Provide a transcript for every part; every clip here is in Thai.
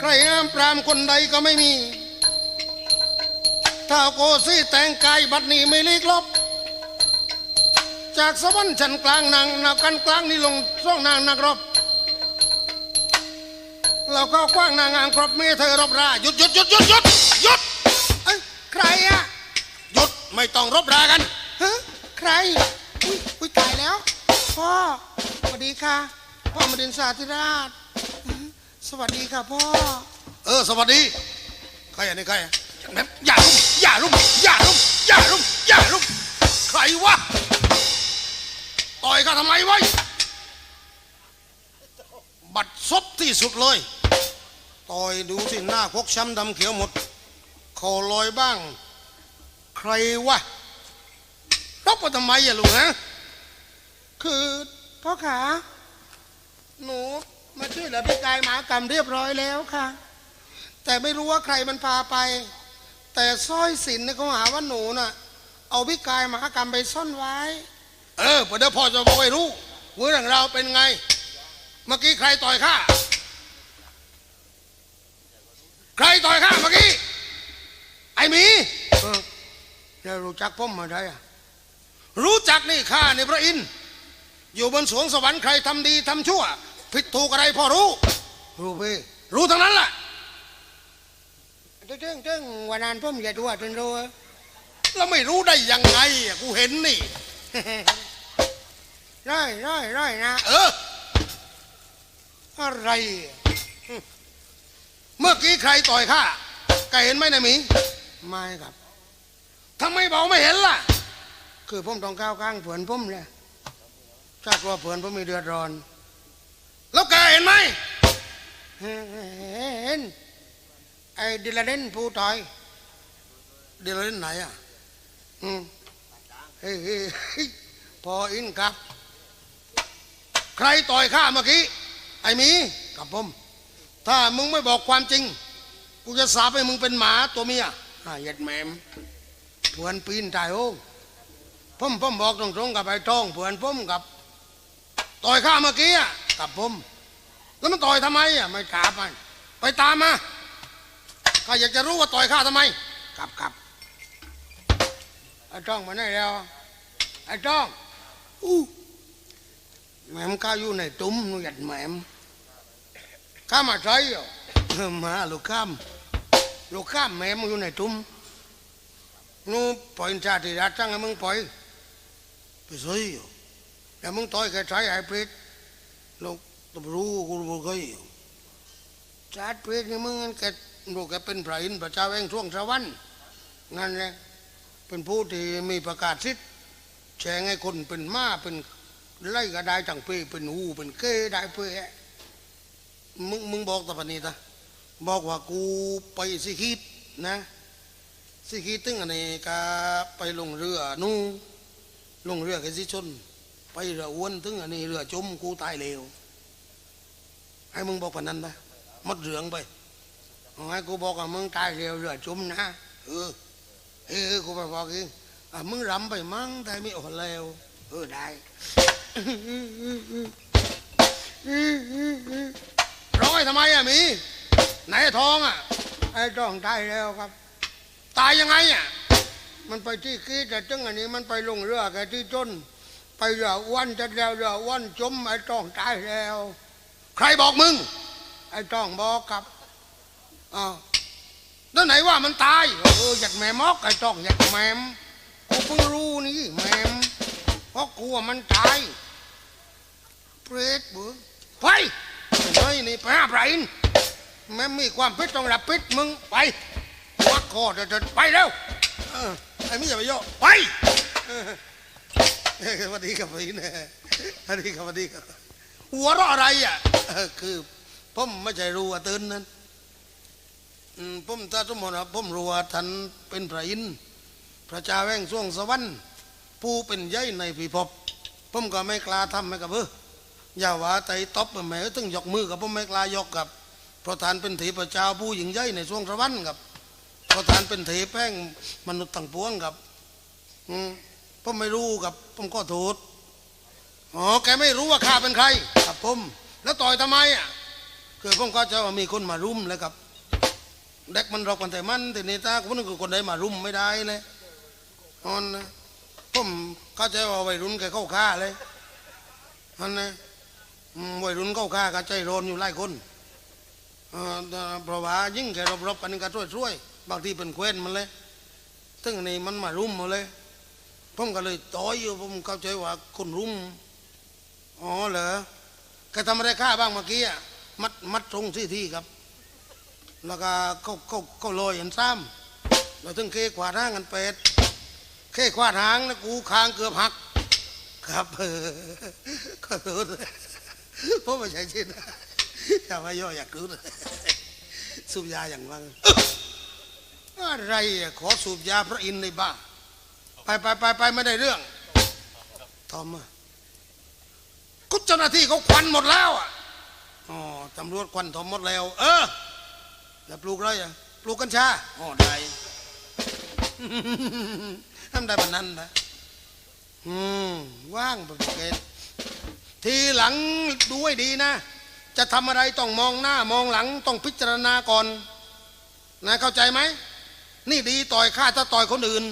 ใครห้ามปรามคนใดก็ไม่มีถ้าโกซี่แต่งกายบัดนี้ไม่ลีกลบ จากสวรรค์ชั้นกลางนางนากันกลางนี่ลงซ่องนางนักรบเราก็กว้างนางงามครบเมเธอรบราหยุดหยุดหยุดหยุดหยุดหยุดเอ้ยใครอะหยุดไม่ต้องรบรากันฮะใครอุ้ยอุ้ยตายแล้วพ่อสวัสดีค่ะพ่อมดินสาธิราช สวัสดีค่ะพ่อ เออ สวัสดีใครอะนี่ใครอะแม่อย่าลุกอย่าลุกอย่าลุกอย่าลุกอย่าลุกใครวะต่อยข้าทำไมไว้ บัดซบที่สุดเลย ต่อยดูสิหน้าพกช้ำดำเขียวหมดคอลอยบ้าง ใครวะรบมาทำไมอะลุงฮะคือพ่อขาหนู มาช่วยเหลือพี่กายหมากรรมเรียบร้อยแล้วค่ะ แต่ไม่รู้ว่าใครมันพาไป แต่สร้อยสินเนี่ยเขาหาว่าหนูน่ะ เอาพี่กายหมากรรมไปซ่อนไว้ เออเดี๋ยวพ่อจะบอกให้รู้ว่าเรื่องเราวเป็นไง เมื่อกี้ใครต่อยข้าใครต่อยข้าเมื่อกี้ไอ้หมีเออจะรู้จักผมมาได้อะรู้จักนี่ข้าในพระอินทร์อยู่บนสวงสวรรค์ใครทำดีทำชั่ว ผิดถูกอะไรพ่อรู้ รู้พี่รู้ทั้งนั้นแหละเจ้งเจ้งวันนั้นผมอย่าดูจนรู้แล้วไม่รู้ได้ยังไงอะกูเห็นนี่ร้อยร้อยร้อยนะเอออะไรอะหึเมื่อกี้ใครต่อยข้าแกเห็นไหมนายหมีไม่ครับทำไมบอกไม่เห็นล่ะ คือผมต้องก้าวข้างเผื่อนผมเลยถ้ากลัวเผื่อนผมมีเดือดร้อนแล้วแกเห็ นไหมเห็นไอ้ดิลาเดนผู้ต่อยดิลาเดนไหนอะอืมเฮ้ยเฮ้ยเฮ้ยพออินครับ ใครต่อยข้าเมื่อกี้ ไอ้หมีกับผม ถ้ามึงไม่บอกความจริง กูจะสาปให้มึงเป็นหมาตัวเมียอ่าเหย็ดแหมมเพื่อนปีนตายโอ้งผมผมบอกตรงๆกับไอ้ทองเพื่อนผมกับ ต่อยข้าเมื่อกี้อะกับผม แล้วมันต่อยทำไมอะไม่กล้าไปไปตามมาข้าอยากจะรู้ว่าต่อยข้าทำไม กลับกลับไอ้จ้องมาไหนแล้วไอ้จ้องอู้แหม่มข้าอยู่ในตุ้มนู่นหยัดแหม่มข้ามาใช้เหรอเออมาลูกข้ามลูกข้ามแหม่มอยู่ในตุ้มนู่นปล่อยชาติรัฐจังให้มึงปล่อยไปซื้ออยู่แต่มึงต่อยแค่ใช้ไอ้เพชรลูก ต้องรู้กูรู้เคยอยู่ชาติเพชรนี่มึงงั้นแกลูกแกเป็นพระอินทร์พระเจ้าแห่งช่วงสวรรค์นั่นแหละเป็นผู้ที่มีประกาศสิทธิ์แชงให้คนเป็นม้าเป็นไล่ก็ได้จังเปเป็นหูเป็นเก้ได้เปะมึงมึงบอกตะปนนี้ตะบอกว่ากูไปสิคิดนะ สิคิดตึงอันนี้ก็ไปลงเรือนู่นลงเรือกันสิชน ไปเรืออ้วนตึงอันนี้เรือจมกูตายเร็ว ให้มึงบอกปานนั้นนะมดเรืองไปให้กูบอกว่ามึงตายเร็วเรือจมนะเออเออกูไปบอกเองอะมึงรำไปมั้งแต่ไม่ออกแล้วเออได้ร้อยทำไมอะมีไหนทองอะไอ้ทองตายแล้วครับ ตายยังไงอะมันไปที่กี้แต่จึงอันนี้มันไปลงเรือแกที่จนไปเรืออ้วันจะแล้วเรืออ้วันจมไอ้ทองตายแล้ว ใครบอกมึง ไอ้ทองบอกครับอ้าวแล้วไหนว่ามันตาย เอออยากแม่มอกไอ้ทองอยากแม่มกูเพิ่งรู้นี่แม่มเพราะกลัวมันตายเปรตเบือไปเฮ้ยนี่ไปหาไพรอินแม่มีความพิษต้องรับพิษมึงไปวักคอเดินไปเร็วเออไอ้ไม่อย่าไปโยกไปเออเฮ้ยสวัสดีครับพี่นะสวัสดีครับสวัสดีครับ หัวเราะอะไรอะเออคือผมไม่ใช่รู้ว่าตื่นนั้นอืมผมถ้าสมมติว่าผมรู้ว่าท่านเป็นพระอินทร์พระเจ้าแห่งช่วงสวรรค์ผู้เป็นใหญ่ในผีพบผมก็ไม่กล้าทำให้กับเอออย่าว่าใจตบแม่ต้องยกมือกับผมไม่กล้ายกกับเพราะท่านเป็นเทพเจ้าผู้ยิ่งใหญ่ในช่วงสวรรค์ครับเพราะท่านเป็นเทพแป้งมนุษย์ต่างปวงครับผมไม่รู้กับผมก็โทษ อ๋อแกไม่รู้ว่าข้าเป็นใคร ครับผม แล้วต่อยทำไมอะคือผมก็จะว่ามีคนมารุมเลยครับ เด็กมันรอกกันแต่มันแต่นี่ตาคนนึงคือคนใดมารุมไม่ได้เลยอันนะผมเข้าใจว่าวัยรุ่นแกเข้าฆ่าเลยอันนะอืมวัยรุ่นเข้าฆ่ากันใจร้อนอยู่หลายคนเอ่อเพราะว่ายิ่งแกรบๆกันนี่ก็ช่วยๆบางทีเป็นเคว้นมันเลยซึ่งอันนี่มันมารุมมาเลยผมก็เลยต่อยอยู่ผมเข้าใจว่าคนรุม อ๋อเหรอแกทำอะไรฆ่าบ้างเมื่อกี้อะมัดมัดตรงที่ที่ครับ แล้วก็เขาเขาเขาลอยเห็นซ้ำเราถึงเคขวาดหางกันเป็ดเคขวาดหางนะกูคางเกือบหัก ครับเออขอโทษเพราะไม่ใช่ชินอย่ามาย่ออยากรู้เลยสูบยาอย่างว่างอะไรอะขอสูบยาพระอินทร์ในบ้าไปไปไปไปไม่ได้เรื่อง ทอมอะก็ เจ้าหน้าที่เขาควันหมดแล้วอะอ๋อตำรวจควันทอมหมดแล้ว เออ แล้วปลูกอะไรอะปลูกกัญชาอ๋อได้ทำได้ปานนั้นนะอืมว่างประเกตทีหลังดูให้ดีนะ จะทำอะไรต้องมองหน้ามองหลังต้องพิจารณาก่อน นะเข้าใจไหม นี่ดีต่อยข้าถ้าต่อยคนอื่น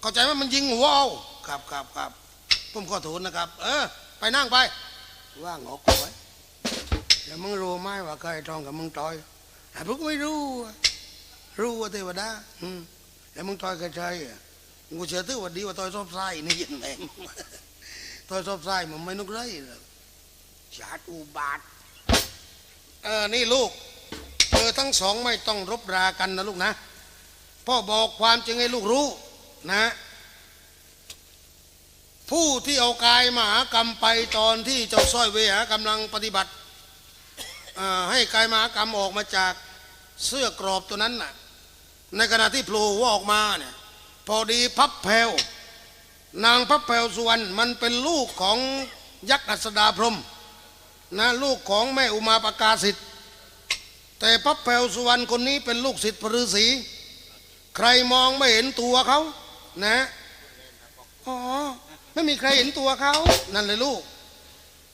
เข้าใจไหมมันยิงหัวเอาครับครับครับผมขอโทษนะครับ เออ ไปนั่งไป ว่างออกไว้แล้วมึงรู้ไหมว่าใครทองกับมึงต่อยแต่พวกไม่รู้ รู้ว่าเทวดาอืมแล้วมึงต่อยกับใครอะกูเชื่อถือว่าดีว่าต่อยซอบไส้นี่ยินแม่งต่อยซอบไส้มันไม่นุกไรหรอกชาติอุบาทเออนี่ลูกเธอทั้งสองไม่ต้องรบรากันนะลูกนะพ่อบอกความจริงให้ลูกรู้นะ ผู้ที่เอากายมหากรรมไปตอนที่เจ้าสร้อยเวหากำลังปฏิบัติให้กายมหากรรมออกมาจากเสื้อกรอบตัวนั้นน่ะในขณะที่โผล่หัวออกมาเนี่ยพอดีพับแผวนางพับแผวสุวรรณมันเป็นลูกของยักษ์อัสดาพรมนะลูกของแม่อุมาปกาสิทธิ์แต่พับแผวสุวรรณคนนี้เป็นลูกศิษย์พระฤษีใครมองไม่เห็นตัวเขานะอ๋อ ไม่มีใครเห็นตัวเขานั่นเลยลูก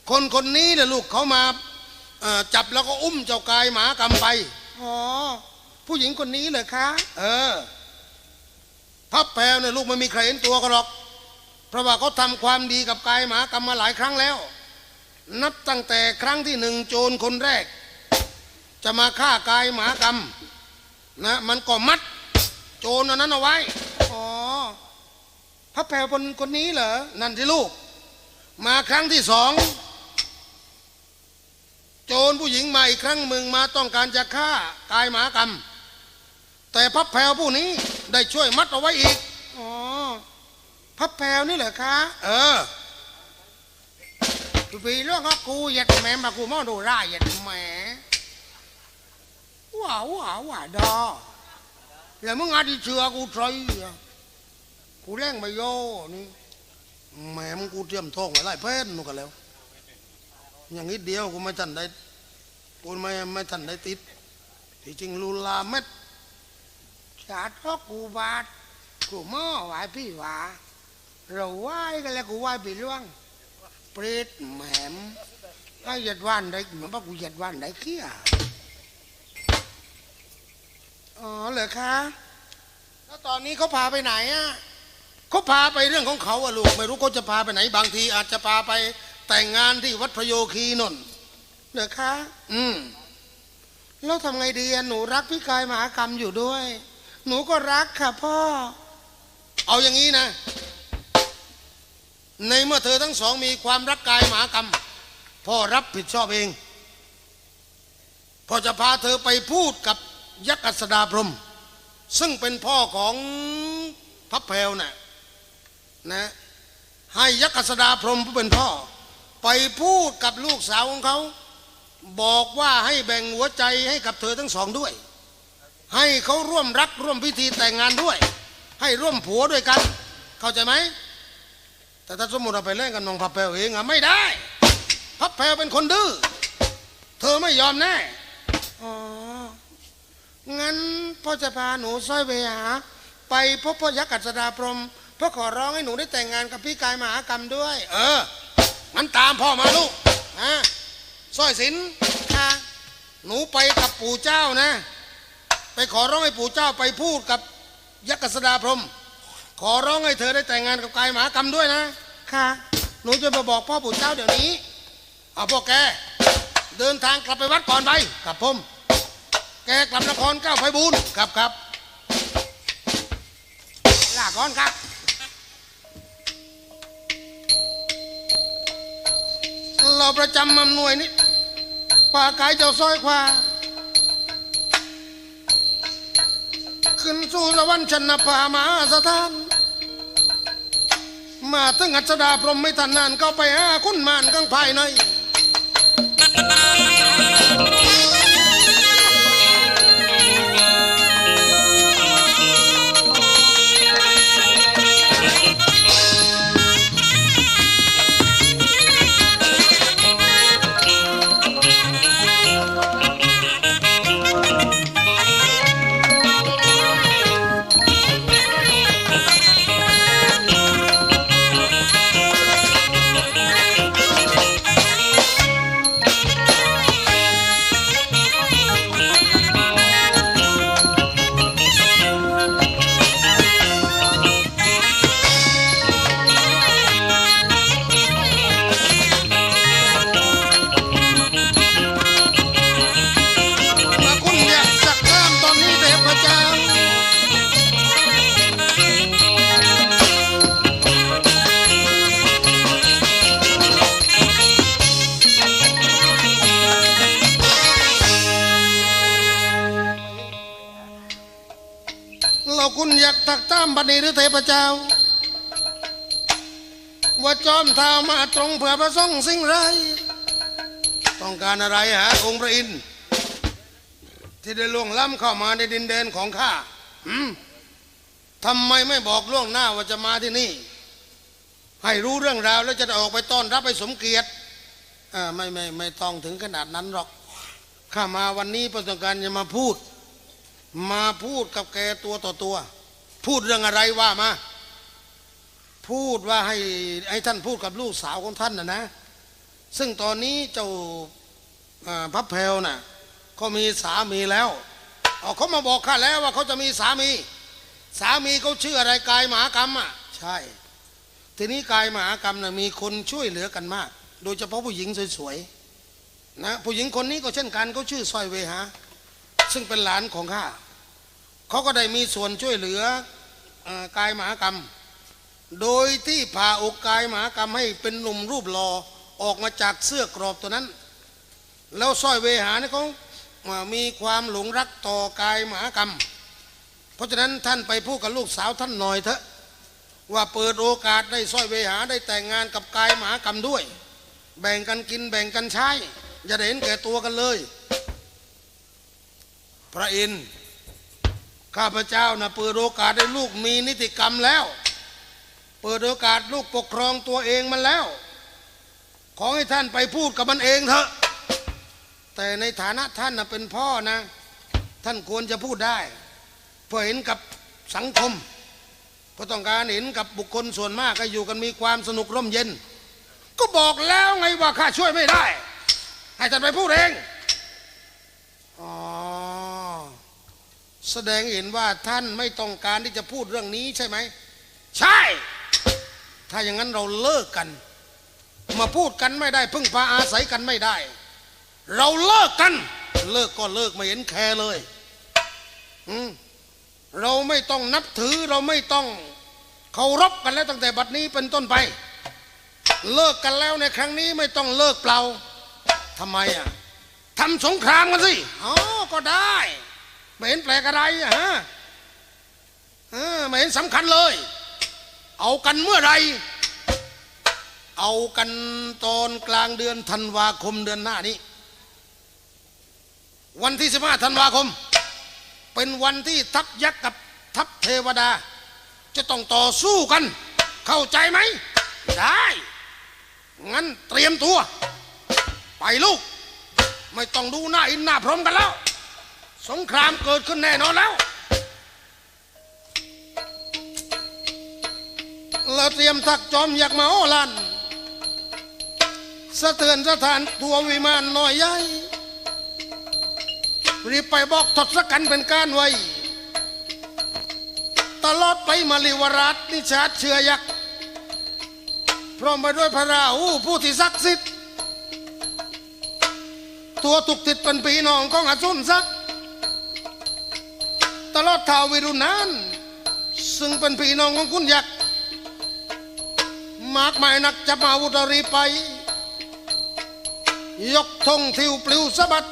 คนคนนี้แหละลูกเขามาเอ่อจับแล้วก็อุ้มเจ้ากายหมากรรมไปอ๋อผู้หญิงคนนี้เลยคะเออพับแพรวเนี่ยลูกไม่มีใครเห็นตัวก็หรอก เพราะว่าเขาทำความดีกับกายหมากรรมมาหลายครั้งแล้ว นับตั้งแต่ครั้งที่หนึ่งโจรคนแรก จะมาฆ่ากายหมากรรมนะมันก็มัด โจรอันนั้นเอาไว้ อ๋อพับแพรวคนคนนี้เหรอ นั่นที่ลูก มาครั้งที่สอง โจรผู้หญิงมาอีกครั้งมึงมาต้องการจะฆ่ากายหมากรรม แต่พับแพรวผู้นี้ได้ช่วยมัดเอาไว้อีก อ๋อพับแพรวนี่เหรอคะ เออปีเรื่องก็กูเหยัดแม่มากูมองดูร่ายเหยัดแหมว้าวว้าวว้าดอแล้วมึงอาจจะเชื่อกูใช่ กูแรงไปโยนี่แหม่มกูเตรียมทองไว้ไล่เพชรนู่นกันแล้ว อย่างนี้เดียวกูไม่ทันได้กูไม่ไม่ทันได้ติดที่จริงลูลาเม็ดชาติก็กูบาดกูหม้อไหวพี่หวาเราไหวกันแล้วกูไหว้ปีล่วงเปรตแหมมไอ้หยัดวันได้เหมือนว่ากูหยัดวันได้เขี้ยอ๋อเหรอคะ แล้วตอนนี้เขาพาไปไหนอะ เขาพาไปเรื่องของเขาอะลูก ไม่รู้เขาจะพาไปไหนบางที อาจจะพาไปแต่งงานที่วัดพระโยคีนนท์เหรอคะ อืมแล้วทำไงดีอะหนูรักพี่กายมหากรรมอยู่ด้วย หนูก็รักค่ะพ่อ เอาอย่างนี้นะ ในเมื่อเธอทั้งสองมีความรักกายมหากรรม พ่อรับผิดชอบเอง พ่อจะพาเธอไปพูดกับยักษ์อัสดาพรหมซึ่งเป็นพ่อของพับแพรวน่ะ นะให้ยักษ์อัสดาพรมผู้เป็นพ่อ ไปพูดกับลูกสาวของเขา บอกว่าให้แบ่งหัวใจให้กับเธอทั้งสองด้วย ให้เขาร่วมรักร่วมพิธีแต่งงานด้วย ให้ร่วมผัวด้วยกัน เข้าใจไหมแต่ถ้าสมมติเราไปเล่นกับน้องพับแพรวเองอะไม่ได้พับแพรวเป็นคนดื้อเธอไม่ยอมแน่อ๋องั้นพ่อจะพาหนูสร้อยเวหา ไปพบพ่อยักษ์กัสดาพรม พื่อขอร้องให้หนูได้แต่งงานกับพี่กายมหากรรมด้วย เอองั้นตามพ่อมาลูกนะสร้อยสินค่ะหนูไปกับปู่เจ้านะ ไปขอร้องให้ปู่เจ้าไปพูดกับยักษ์กษดาพรหมขอร้องให้เธอได้แต่งงานกับกายหมหากรรมด้วยนะค่ะ หนูจะไปบอกพ่อปู่เจ้าเดี๋ยวนี้เอาพวกแก เดินทางกลับไปวัดก่อนไปกับผม แกกลับนครเก้าไพบูลย์ครับครับลาก่อนครับ เราประจำมำหน่วยนี้ป่ากายเจ้าซอยควาขึ้นสู่สวรรค์ชนภามาสถาน มาถึงอัศดาพรหมไม่ทันนานก็ไปหาคุณมานข้างภายใน พื่อประสงค์สิ่งไร ต้องการอะไรฮะองค์พระอินทร์ที่ได้ล่วงล้ำเข้ามาในดินแดนของข้าหืมทำไมไม่บอกล่วงหน้าว่าจะมาที่นี่ ให้รู้เรื่องราวแล้วจะได้ออกไปต้อนรับไปสมเกียรติอ่าไม่ไม่ไม่ต้องถึงขนาดนั้นหรอกข้ามาวันนี้เพื่อต้องการจะมาพูด มาพูดกับแกตัวต่อตัว พูดเรื่องอะไรว่ามา พูดว่าให้ให้ท่านพูดกับลูกสาวของท่านนะนะ ซึ่งตอนนี้เจ้าพับเพลน่ะเขามีสามีแล้วเเขามาบอกข้าแล้วว่าเขาจะมีสามี สามีเขาชื่ออะไรกายหมากรรมอะใช่ ทีนี้กายหมากรรมน่ะมีคนช่วยเหลือกันมาก โดยเฉพาะผู้หญิงสวยๆนะผู้หญิงคนนี้ก็เช่นกันเขาชื่อสร้อยเวหาซึ่งเป็นหลานของข้าเขาก็ได้มีส่วนช่วยเหลืออกายหมากรรม โดยที่ผ่าอกกายหมหากรรมให้เป็นหนุ่มรูปหล่อออกมาจากเสื้อกรอบตัวนั้น แล้วสร้อยเวหานี่เขาอ่ามีความหลงรักต่อกายหมหากรรม เพราะฉะนั้นท่านไปพูดกับลูกสาวท่านหน่อยเถอะ ว่าเปิดโอกาสได้สร้อยเวหาได้แต่งงานกับกายหมหากรรมด้วย แบ่งกันกินแบ่งกันใช้อย่าได้เห็นแก่ตัวกันเลย พระอินทร์ข้าพเจ้านะเปิดโอกาสให้ลูกมีนิติกรรมแล้ว เปิดโอกาสลูกปกครองตัวเองมันแล้ว ขอให้ท่านไปพูดกับมันเองเถอะ แต่ในฐานะท่านนะเป็นพ่อนะ ท่านควรจะพูดได้ เพื่อเห็นกับสังคมเพราะต้องการเห็นกับบุคคลส่วนมากก็อยู่กันมีความสนุกร่มเย็น ก็บอกแล้วไงว่าข้าช่วยไม่ได้ ให้ท่านไปพูดเองอ๋อแสดงเห็นว่าท่านไม่ต้องการที่จะพูดเรื่องนี้ใช่ไหม ใช่ ถ้าอย่างนั้นเราเลิกกัน มาพูดกันไม่ได้ พึ่งพาอาศัยกันไม่ได้ เราเลิกกัน เลิกก็เลิกไม่เห็นแคร์เลยเราไม่ต้องนับถือเราไม่ต้องเคารพกันแล้วตั้งแต่บัดนี้เป็นต้นไป เลิกกันแล้วในครั้งนี้ไม่ต้องเลิกเปล่าทำไมอะทำสงครามกันสิอ๋อก็ได้ไม่เห็นแปลกอะไรฮะเออไม่เห็นสำคัญเลย เอากันเมื่อไร เอากันตอนกลางเดือนธันวาคมเดือนหน้านี้ วันที่สิบห้าธันวาคม เป็นวันที่ทัพยักษ์กับทัพเทวดา จะต้องต่อสู้กัน เข้าใจไหม ได้ งั้นเตรียมตัว ไปลูก ไม่ต้องดูหน้าอินหน้าพรหมกันแล้ว สงครามเกิดขึ้นแน่นอนแล้ว เราเตรียมทักจอมอยากมาโอลันสะเทือนสถานตัววิมานน้อยใหญ่รีบไปบอกทศกัณฐ์เป็นการไว้ ตลอดไปมาลิวราชนิชาติเชื่อยักษ์พร้อมไปด้วยพระราหูผู้ที่ศักดิ์สิทธิ์ตัวตุกติดเป็นปีน้องของอสุนซัก ตลอดท้าววิรุณนั้น ซึ่งเป็นพี่น้องของคุณยักษ์ มากมายนักจะมาวุตรีไป ยกธงทิวปลิวสะบัด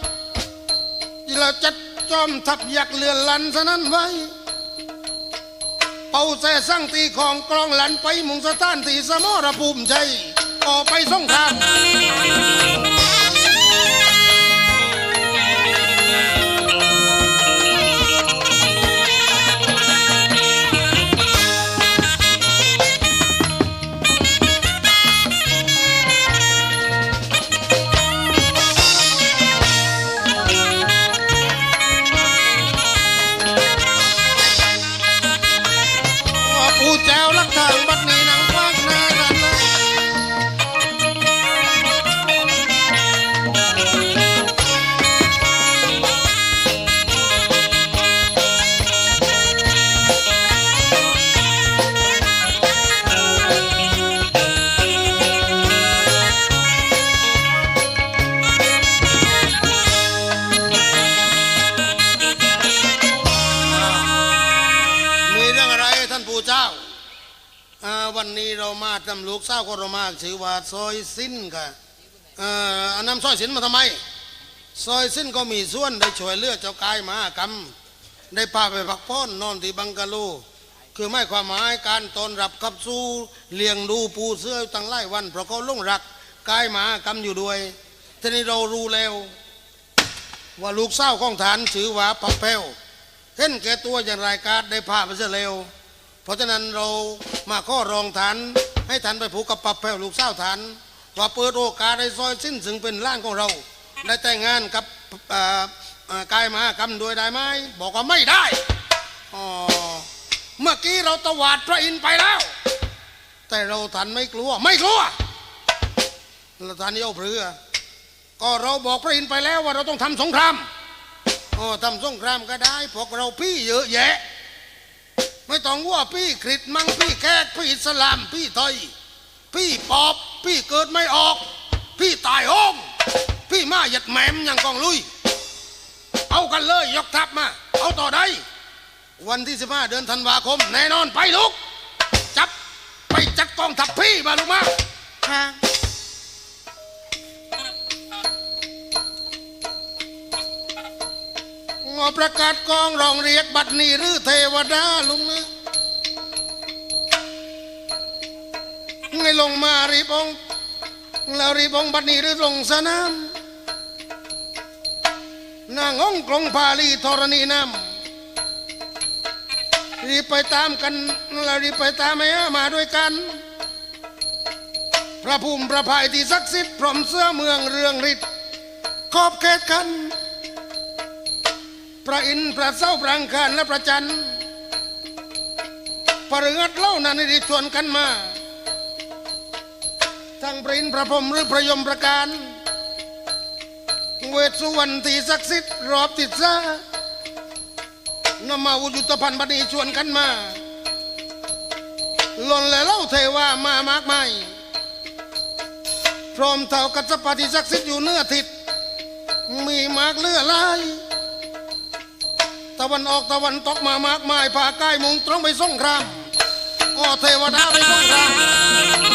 ยิล้วจัดจอมทัพยักเลือนลันสนั้นไว้เป่าแส่สั่งตีของกลองหลันไปมุงสถานที่สมรภูมิใจออกไปสงคราม สิ้นมาทำไม ซอยสิ้นก็มีส่วนได้ช่วยเลือเจ้ากายมหากรรม ได้พาไปพักผ่อนนอนที่บังกะโล คือไม่ความหมายการตอนรับขับสู้เลี้ยงดูปูเสื้อตั้งหลายวัน เพราะเขาหลงรักกายหมหากรรมอยู่ด้วยทีนี้เรารู้แล้ว ว่าลูกเศร้าของฐานชื่อว่าปักแพ้วเห็นแก่ตัวอย่างไรการได้พาไปเสียเร็ว เพราะฉะนั้นเรามาข้อรองฐานให้ฐานไปผูกกับปับแผ่วลูกสาฐาน ว่าเปิดโอกาสในซอยสิ้นซึ่งเป็นร่างของเรา ได้แต่งงานกับกายมากรรมด้วยได้ไหมบอกว่าไม่ได้อ๋อเมื่อกี้เราตวาดพระอินทร์ไปแล้ว แต่เราทันไม่กลัวไม่กลัวเราทันเย้าเปลือก็เราบอกพระอินทร์ไปแล้วว่าเราต้องทำสงครามอ๋อทำสงครามก็ได้พวกเราพี่เยอะแยะ ไม่ต้องว่าพี่คริสต์มังพี่แขกพี่อิสลามพี่ไทย พี่ปอบ พี่เกิดไม่ออก พี่ตายโอง พี่มาหยัดแหมมอย่างกองลุย เอากันเลยยกทัพมา เอาต่อได้ วันที่สิบห้าเดือนธันวาคม แน่นอนไปลูก จับไปจัดกองทัพพี่มาลูกมาฮะงอประกาศกองรองเรียกบัตรนี้หรือเทวดาลุงนะ ไงลงมารีบองแล้วรีบองบัตรนี้หรือลงสนามนางองกรงพาลีธรณีน้ำรีบไปตามกันแล้วรีบไปตามแม่มาด้วยกัน พระภูมิพระภัยที่ศักดิ์สิทธิ์พร้อมเสื้อเมืองเรืองฤทธิ์ขอบเขตกัน พระอินทร์พระเสาพระอังคารและพระจันทร์พระเรือเล่านั้นได้ชวนกันมา ทั้งพระอินพระพรมหรือพระยมประการ เวทสุวรรณที่ศักดิ์สิทธิ์รอบติดซานำมาวุยุตพันธ์บันีชวนกันมาหล่นและเล่าเทวามามากมายพร้อมเท่ากัจจปฏิศักดิ์สิทธิ์อยู่เนื้อทิศมีมากเลือลายตะวันออกตะวันตกมามากมายพาใกล้มุงตรงไปสงครามอ้อเทวดาไปสงคราม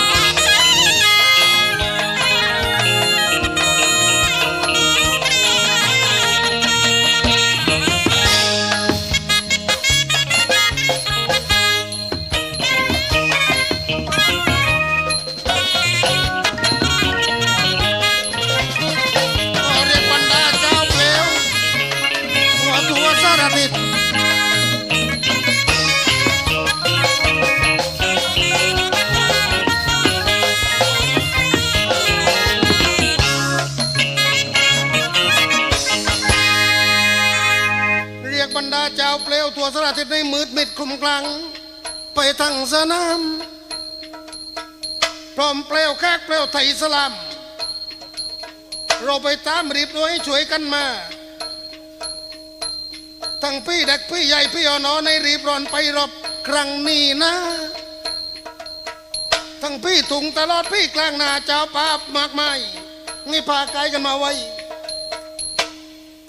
เจ้าเปลวตัวสารทิศในมืดมิดคลุมกลางไปทั้งสนามพร้อมเปลวแขกเปลวไทยสลามเราไปตามรีบด้วยช่วยกันมา ทั้งพี่เด็กพี่ใหญ่พี่อ่อนในรีบร้อนไปรบครั้งนี้นะ ทั้งพี่ถุงตลอดพี่กลางนาเจ้าปาบมากมายนี่พาไกลกันมาไว้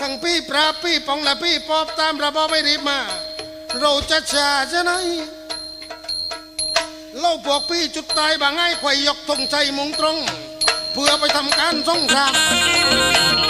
ทั้งพี่ปราบพี่ปองและพี่ปอบตามระบอบไม่รีบมา เราจะชาจะไหนเล่าพวกพี่จุดตายบางไอ้ไขว่ยกธงใจมุงตรง เพื่อไปทำการสงคราม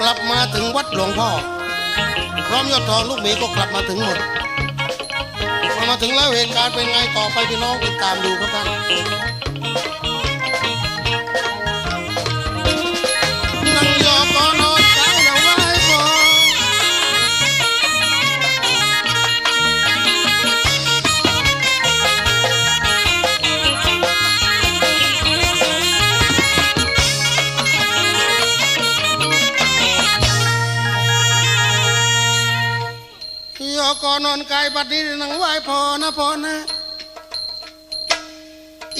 กลับมาถึงวัดหลวงพ่อ พร้อมยอดทองลูกหมีก็กลับมาถึงหมดพอมาถึงแล้วเหตุการณ์เป็นไงต่อไปพี่น้องติดตามดูครับท่านนั่งยอก่อนนอ อก่อนอนกายบัดนี้นังไหวพอนะพอนะ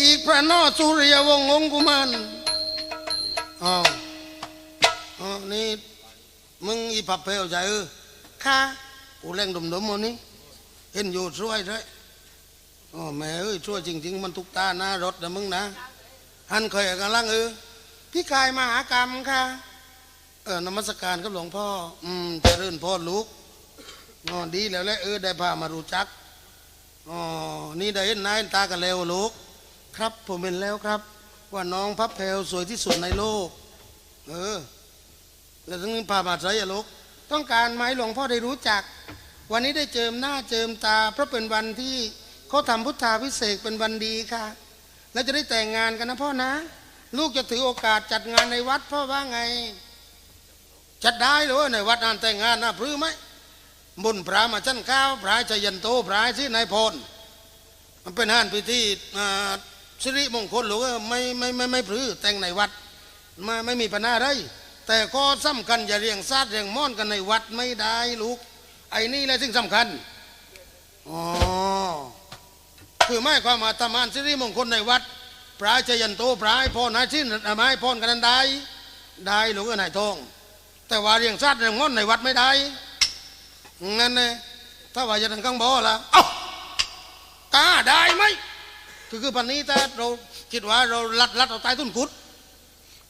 อีกพระนอสุริยวงศ์องคุมันอ๋ออ๋อนี่มึงอีผับเพลใจเออค่ะกูเล่งดมดมวันนี้ เห็นอยู่ช่วยด้วยอ๋อแม่เอ้ยช่วยจริง ๆ มันทุกตาหน้ารถนะมึงนะหันเคยกำลังเออพี่กายมหากรรมค่ะ เออนมัสการครับหลวงพ่อ อืมเจริญพ่อลูก อ๋อดีแล้วแหละเออได้พามารู้จักอ๋อนี่ได้เห็นหน้าเห็นตากันแล้วลูกครับผมเห็นแล้วครับ ว่าน้องพับแพรวสวยที่สุดในโลก เออ แล้วถึงพามาใส่อะลูกต้องการไหมหลวงพ่อได้รู้จัก วันนี้ได้เจิมหน้าเจิมตา เพราะเป็นวันที่เขาทำพุทธาพิเศษเป็นวันดีค่ะ แล้วจะได้แต่งงานกันนะพ่อนะ ลูกจะถือโอกาสจัดงานในวัดพ่อว่าไง จัดได้หรือในวัดงานแต่งงานนะพรือไหม บุญพระมาชั้นข้าวพระชยันโตพระที่นายพลมันเป็นห้านพิธีสิริมงคลหรือว่ไม่ไม่ไม่ไม่พรือแต่งในวัดมาไม่มีปัญหาไรแต่ก็สำคัญอย่าเรียงซาดเรียงม่อนกันในวัดไม่ได้ลูก ไอ้นี่แหละสิ่งสำคัญอ๋อคือไม่ความมาทำงานสิริมงคลในวัดพระชยันโตพระให้พรนายชิ้นไม้พรกันนั้นได้ได้หรือว่านายทองแต่ว่าเรียงซาดเรียงม่อนในวัดไม่ได้ งั้นเนี่ยถ้าว่าจะทางข้างบ่อละเอ้ากล้าได้ไหมคือคือปันนี้แต่เราคิดว่าเราลัดลัดเอาตายต้นกุด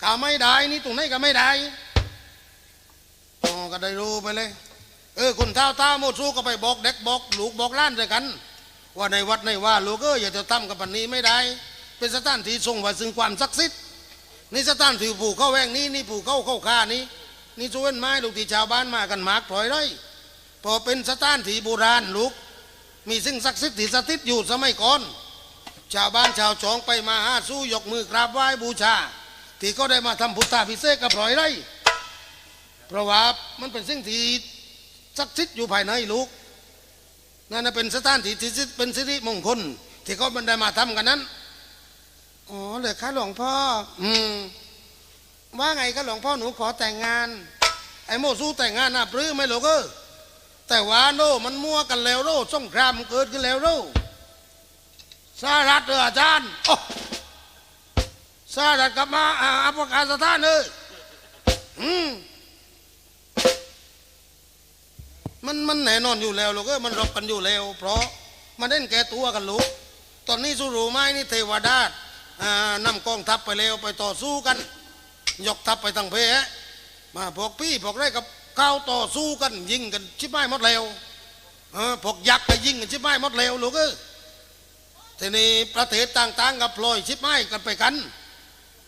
กาไม่ได้นี่ตรงไหนก็ไม่ได้อ๋อก็ได้รู้ไปเลย เออคนเท้าตาโมดสู้ก็ไปบอกเด็กบอกลูกบอกล้านด้วยกัน ว่าในวัดในว่าลูกเอออย่าจะทำกับปันนี้ไม่ได้ เป็นสถานที่ทรงไว้ซึ่งความศักดิ์สิทธิ์นี่สถานที่ผูกเข้าแวงนี้นี่ผูกเข้าเข้าค่านี้นี่ชวนไม้ลูกที่ชาวบ้านมากันมากปล่อยได้ พอเป็นสถานที่โบราณลูก มีสิ่งศักดิ์สิทธิ์ที่สถิตอยู่สมัยก่อน ชาวบ้านชาวช่องไปมาหาสู้ยกมือกราบไหว้บูชา ที่ก็ได้มาทำพุทธาพิเศษกับปล่อยได้เพราะว่ามันเป็นสิ่งที่ศักดิ์สิทธิ์อยู่ภายในลูกนั่นเป็นสถานที่ที่เป็นสิริมงคล ที่เขาบันได้มาทำกันนั้นอ๋อเลยค่ะหลวงพ่อ อืมว่าไงก็หลวงพ่อหนูขอแต่งงาน ไอ้โมสู้แต่งงานน่ะปลื้มไหมลูกเออ แต่ว่าโน่มันมั่วกันแล้วโน่สงครามเกิดขึ้นแล้วโน่สหรัฐเอออาจารย์โอ้สหรัฐกลับมาอ่าอัปการสถานเอออืมมันมันแน่นอนอยู่แล้วลูกเออมันรบกันอยู่แล้ว เพราะมันเล่นแก่ตัวกันลูกตอนนี้สู้รู้ไหมนี่เทวดาอ่านำกองทัพไปแล้วไปต่อสู้กัน ยกทัพไปทางเพะมาพวกพี่พวกไรกับ ก้าวต่อสู้กันยิงกันชิบไม่หมดแล้วเออพวกยักษ์ไปยิงกันชิบไม้หมดเร็วลูกเออทีนี้ประเทศต่างๆกับพลอยชิบไม้กันไปกัน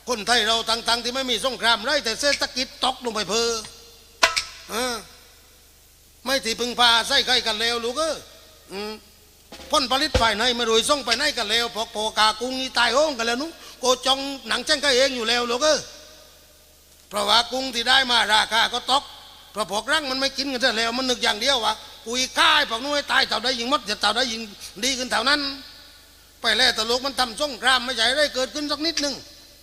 คนไทยเราต่างๆ ที่ไม่มีสงครามไรแต่เศรษฐกิจตกลงไปเพอเออไม่ที่พึ่งพาใส่ใครกันเร็วลูกเออพ้นผลิตฝ่ายในไม่รวยส่งไปไหนกันเร็วพอโปกากุ้งนี่ตายโห้งกันแล้วนุโกจองหนังแจ้งก็เองอยู่แล้วลูกเออเพราะว่ากุ้งที่ได้มาราคาก็ตก พราะพวกรังมันไม่กินกันเสียแล้วมันนึกอย่างเดียวว่ากุยค่ายพวกนู้นให้ตายเท่าใดยิงมดจะเท่าใดยิงดีขึ้นเท่านั้น ไปแล้วแต่ลูกมันทำสงครามไม่ใช่ได้เกิดขึ้นสักนิดหนึ่ง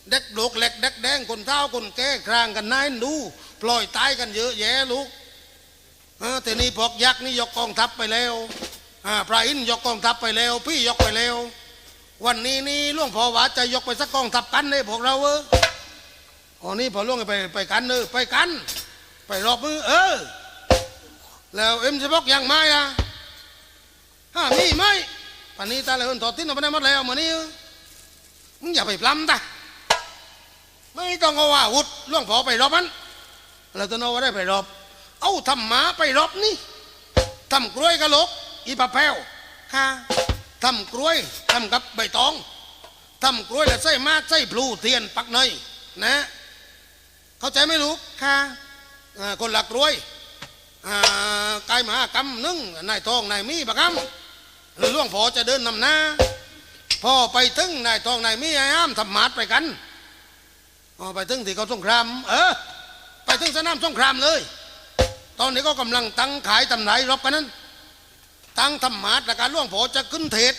เด็กโลกเหล็กเด็กแดงคนเท้าคนแก่ครางกันนายดูปล่อยตายกันเยอะแยะลูกเออแต่นี่พวกยักษ์นี่ยกกองทัพไปแล้วอ่าพระอินยกกองทัพไปแล้ว พี่ยกไปแล้ว วันนี้นี่ล่วงพอวาจะยกไปสักกองทัพกันเลยพวกเราเอออ๋อนี่พอล่วงไปไปกันเออไปกัน ไปรอบมือ เออ แล้วเอ็มจะบอกยังไม่อะฮะมีไหมปันนี้ตาเลยคนถอดทิ้งออกไปได้หมดแล้วเหมือนนี้มึงอย่าไปพลำตาไม่ต้องเอาว่าวุธล่วงพอไปรอบมันแล้วตัวโนว่าได้ไปรอบ เอาทำหมาไปรอบนี่ทำกล้วยกะโหลกอีปะแพวค่ะทำกล้วยทำกับใบตองทำกล้วยแล้วใส่มากใส่พลูเทียนปักเนยนะ เข้าใจไหมลูกค่ะ คนหลักรวยกายหมากำหนึ่งนายทองนายมีบักคำหรือล่วงพอจะเดินนำหน้าพ่อไปถึงนายทองนายมีไอ้อ้ามทำมาดไปกันอ๋อไปถึงที่เขาสงครามเออไปถึงสนามสงครามเลย ตอนนี้ก็กำลังตั้งขายตำไหนรบกันนั้นตั้งทำหมาดและการล่วงพอจะขึ้นเทศ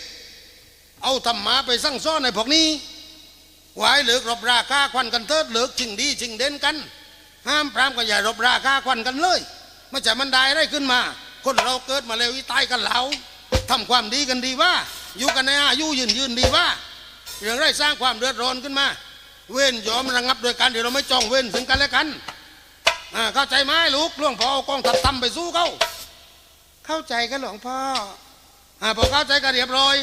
เอาทำหมาไปสั่งซ้อนในพวกนี้ไว้เหลือกรบราคาควันกันเทิดเหลือกชิงดีชิงเด่นกัน ห้ามพรามกันอย่ารบราคาควันกันเลยไม่ใช่มันได้ได้ขึ้นมา คนเราเกิดมาแล้วอีตายกันเหลาทำความดีกันดีว่า อยู่กันในอายุยืนยืนดีว่าเรื่องไรสร้างความเดือดร้อนขึ้นมา เว้นยอมระงับโดยการเดี๋ยวเราไม่จ้องเว้นซึ่งกันและกันอ่าเข้าใจไหมลูกหลวงพ่อเอากองทัพทำไปสู้เขาเข้าใจกันหลวงพ่ออ่าพอเข้าใจกันเรียบร้อย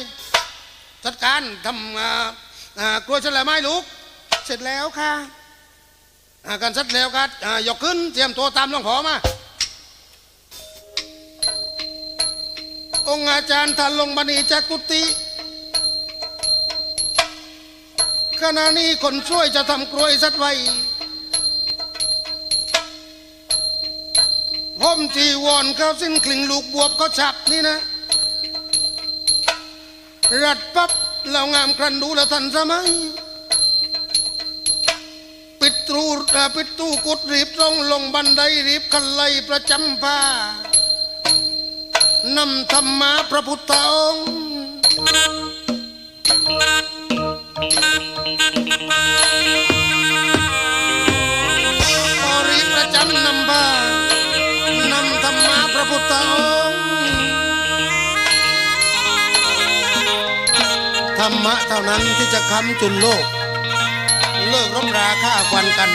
จัดการทำอ่าอ่ากลัวเฉลยไหมลูก เสร็จแล้วค่ะอ่า การสร็จแล้วครับยกขึ้นเตรียมตัวตามหลวงพ่อมา องค์อาจารย์ท่านลงบันีจากกุฏิขณะนี้คนช่วยจะทำกลวยสัตว์ไว้ผมจีวรเขาสิ้นกลิ่งลูกบวบเขาฉับนี่นะ รัดปั๊บเรางามครันดูแลวทันสมัย ตรูอ่าปิดตู้กุดรีบตรงลงบันไดรีบคันไลประจำผ้านำธรรมาพระพุทธองค์บริประจำนำบ้านำธรรมาพระพุทธองค์ธรรมะเท่านั้นที่จะค้ำจุนโลก เลิกรบราฆ่าควันกัน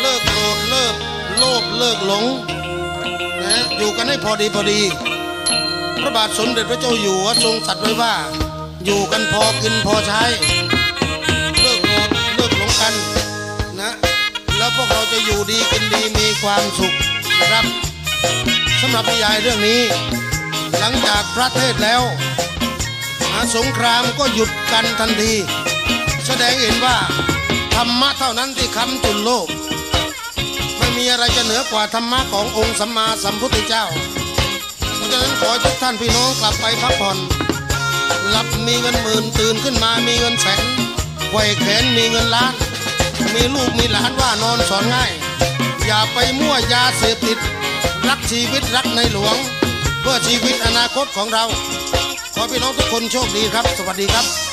เลิกโกรธเลิกโลภเลิกหลงนะอยู่กันให้พอดีพอดี พระบาทสมเด็จพระเจ้าอยู่หัวทรงสัตว์ไว้ว่า อยู่กันพอกินพอใช้ เลิกโกรธเลิกหลงกันนะ แล้วพวกเราจะอยู่ดีกินดีมีความสุขนะครับสำหรับนิยายเรื่องนี้ หลังจากพระเทศแล้วสงครามก็หยุดกันทันที แสดงเห็นว่า ธรรมะเท่านั้นที่ค้ำจุนโลก ไม่มีอะไรจะเหนือกว่าธรรมะขององค์สัมมาสัมพุทธเจ้า เพราะฉะนั้นขอทุกท่านพี่น้องกลับไปพักผ่อน หลับมีเงินหมื่นตื่นขึ้นมามีเงินแสนไขว่แขนมีเงินล้าน มีลูกมีหลานว่านอนสอนง่าย อย่าไปมั่วยาเสพติด รักชีวิตรักในหลวง เพื่อชีวิตอนาคตของเรา ขอพี่น้องทุกคนโชคดีครับ สวัสดีครับ